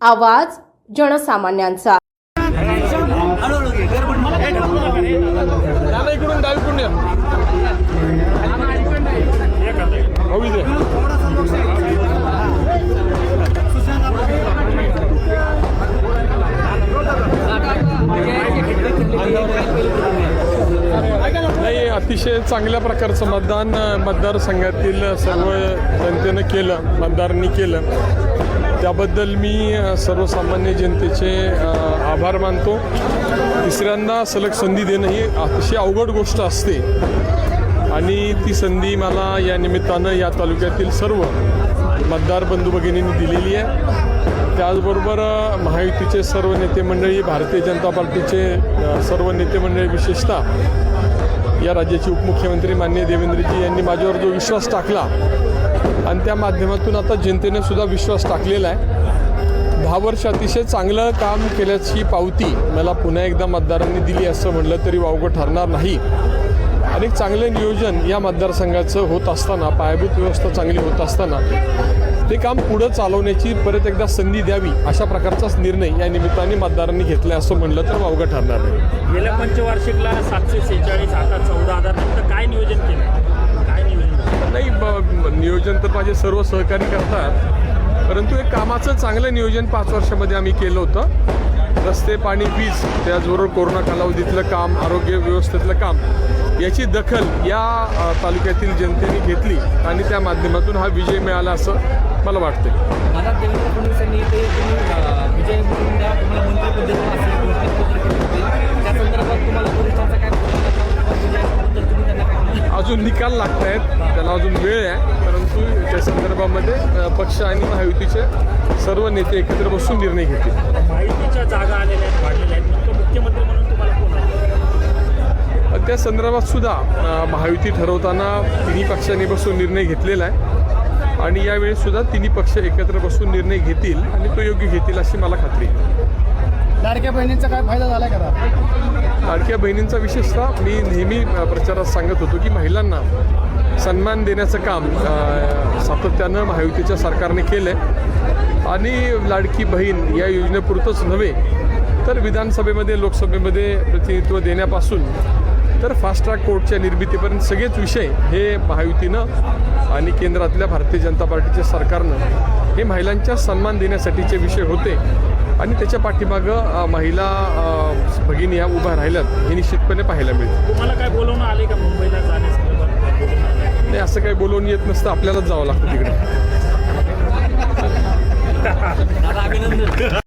आवाज जनसामान्यांचा. अतिशय चांगल्या प्रकारचं मतदान मतदारसंघातील सर्व जनतेनं केलं मतदारांनी केलं. त्याबद्दल मी सर्वसामान्य जनतेचे आभार मानतो. तिसऱ्यांदा सलग संधी देणं ही अतिशय अवघड गोष्ट असते. आणि ती संधी मला या निमित्तानं या तालुक्यातील सर्व मतदार बंधू भगिनींनी दिलेली आहे. त्याचबरोबर महायुतीचे सर्व नेते मंडळी भारतीय जनता पार्टीचे सर्व नेते मंडळी विशेषतः या राज्याचे उपमुख्यमंत्री माननीय देवेंद्रजी यांनी माझ्यावर जो विश्वास टाकला आणि त्या माध्यमातून आता जनतेने सुद्धा विश्वास टाकलेला आहे. दहा वर्ष अतिशय चांगलं काम केल्याची पावती मला पुन्हा एकदा मतदारांनी दिली असं म्हणलं तरी वावगं ठरणार नाही. अनेक चांगले चांगलं नियोजन या मतदारसंघाचं होत असताना पायाभूत व्यवस्था चांगली होत असताना ते काम पुढं चालवण्याची परत एकदा संधी द्यावी अशा प्रकारचाच निर्णय या निमित्ताने मतदारांनी घेतला असं म्हणलं तर वावगं ठरणार नाही. गेल्या पंचवार्षिकला सातशे सेहेचाळीस आता चौदा हजार काय नियोजन केलं नियोजन तर माझे सर्व सहकारी करतात. परंतु एक कामाचं चांगलं नियोजन पाच वर्षामध्ये आम्ही केलं होतं. रस्ते पाणी वीज त्याचबरोबर कोरोना कालावधीतलं काम आरोग्य व्यवस्थेतलं काम याची दखल या तालुक्यातील जनतेने घेतली आणि त्या माध्यमातून हा विजय मिळाला असं मला वाटतं? अजून निकाल लागत आहेत त्याला अजून वेळ आहे परंतु त्या संदर्भामध्ये पक्ष आणि महायुतीचे सर्व नेते एकत्र बसून निर्णय घेतील. माहितीच्या जागा आलेल्या आहेत वाढलेल्या आहेत. नेमकं मुख्यमंत्री म्हणून तुम्हाला कोण आहे? त्या संदर्भात सुद्धा महायुती ठरवताना तिन्ही पक्षांनी बसून निर्णय घेतलेला आहे. आणि यावेळी सुद्धा तिन्ही पक्ष एकत्र बसून निर्णय घेतील आणि तो योग्य घेतील अशी मला खात्री आहे. लाडक्या बहिणींचा काय फायदा झाला का? लाडक्या बहिणींचा विशेषतः मी नेहमी प्रचारात सांगत होतो की महिलांना सन्मान देण्याचं काम सातत्यानं महायुतीच्या सरकारने केलं आहे आणि लाडकी बहीण या योजनेपुरतंच नव्हे तर विधानसभेमध्ये लोकसभेमध्ये प्रतिनिधित्व देण्यापासून तर फास्ट ट्रॅक कोर्टच्या निर्मितीपर्यंत सगळेच विषय हे महायुतीनं आणि केंद्रातल्या भारतीय जनता पार्टीच्या सरकारनं हे महिलांच्या सन्मान देण्यासाठीचे विषय होते. आणि त्याच्या पाठीमागं महिला भगिनी या उभ्या राहिल्यात हे निश्चितपणे पाहायला मिळतं तुम्हाला काय बोलवणं आले का मुंबईला जाण्यासाठी? नाही असं काही बोलवून येत नसतं आपल्यालाच जावं लागतं तिकडे. अभिनंदन.